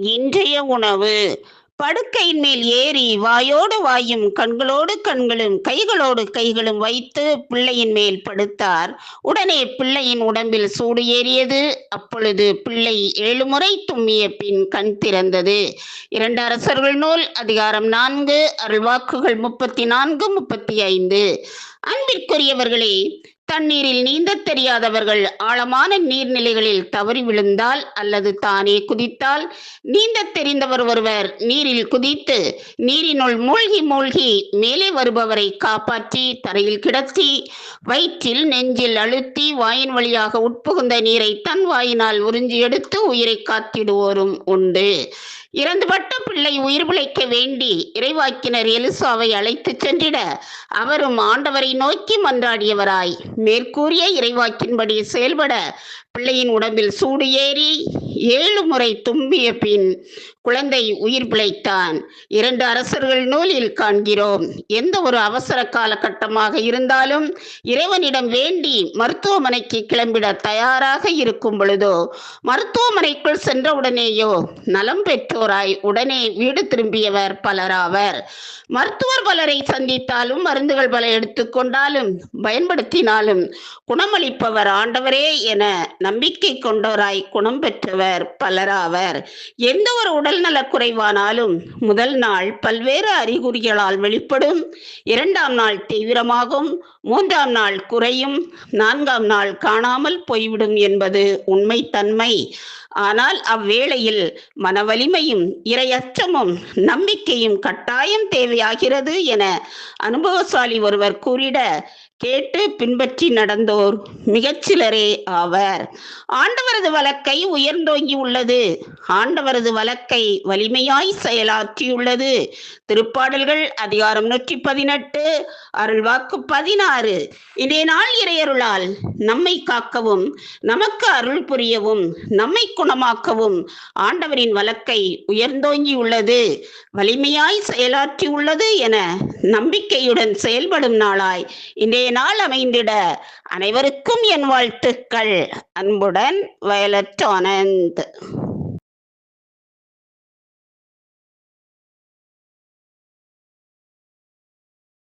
இன்றைய உணவு. படுக்கையின் மேல் ஏறி வாயோடு வாயும் கண்களோடு கண்களும் கைகளோடு கைகளும் வைத்து பிள்ளையின் மேல் படுத்தார். உடனே பிள்ளையின் உடம்பில் சூடு ஏறியது. அப்பொழுது பிள்ளை ஏழு முறை தும்மிய பின் கண் திறந்தது. இரண்டு அரசர்கள் நூல் அதிகாரம் நான்கு அருள்வாக்குகள் முப்பத்தி நான்கு முப்பத்தி ஐந்து. அன்பிற்குரியவர்களே தண்ணீரில் நீந்தத் தெரியாதவர்கள் ஆழமான நீர்நிலைகளில் தவறி விழுந்தால் அல்லது தானே குதித்தால் நீந்தத் தெரிந்தவர் ஒருவர் நீரில் குதித்து நீரினுள் மூழ்கி மூழ்கி மேலே வருபவரை காப்பாற்றி தரையில் கிடத்தி வயிற்றில் நெஞ்சில் அழுத்தி வாயின் வழியாக உட்புகுந்த நீரை தன் வாயினால் உறிஞ்சி எடுத்து உயிரை காத்திடுவோரும் உண்டு. இறந்துபட்ட பிள்ளை உயிர் பிழைக்க வேண்டி இறைவாக்கினர் எலிசாவை அழைத்துச் சென்றிட அவரும் ஆண்டவரை நோக்கி மன்றாடியவராய். மேற்கூறிய இறைவாக்கின்படி செயல்பட பிள்ளையின் உடம்பில் சூடு ஏறி ஏழு முறை தும்பிய பின் குழந்தை உயிர் பிழைத்தான். இரண்டு அரசர்கள் நூலில் காண்கிறோம். எந்த ஒரு அவசர காலகட்டமாக இருந்தாலும் இறைவனிடம் வேண்டி மருத்துவமனைக்கு கிளம்பிட தயாராக இருக்கும் பொழுதோ மருத்துவமனைக்குள் சென்றவுடனேயோ நலம் பெற்றோராய் உடனே வீடு திரும்பியவர் பலராவர். மருத்துவர் பலரை சந்தித்தாலும் மருந்துகள் பல எடுத்துக்கொண்டாலும் பயன்படுத்தினாலும் குணமளிப்பவர் ஆண்டவரே என நம்பிக்கை கொண்டோராய் குணம் பெற்றவர் பலராவர். எந்த ஒரு உடல்நல குறைவானாலும் முதல் நாள் பல்வேறு அறிகுறிகளால் வெளிப்படும். இரண்டாம் நாள் தீவிரமாகும். மூன்றாம் நாள் குறையும். நான்காம் நாள் காணாமல் போய்விடும் என்பது உண்மை தன்மை. ஆனால் அவ்வேளையில் மனவலிமையும் இரையச்சமும் நம்பிக்கையும் கட்டாயம் தேவையாகிறது என அனுபவசாலி ஒருவர் கூறிட கேட்டு பின்பற்றி நடந்தோர் மிகச்சிலரே ஆவர். ஆண்டவரது வழக்கை உயர்ந்தோங்கி உள்ளது. ஆண்டவரது வழக்கை வலிமையாய் செயலாற்றியுள்ளது. திருப்பாடல்கள் அதிகாரம் நூற்றி பதினெட்டு அருள்வாக்கு பதினாறு. இன்றைய நாள் இறையருளால் நம்மை காக்கவும் நமக்கு அருள் புரியவும் நம்மை குணமாக்கவும் ஆண்டவரின் வழக்கை உயர்ந்தோங்கி உள்ளது. வலிமையாய் செயலாற்றி உள்ளது என நம்பிக்கையுடன் செயல்படும் நாளாய் இன்றைய நாள் அமைந்திட அனைவருக்கும் என் வாழ்த்துக்கள். அன்புடன் வயலட் ஆனந்த்.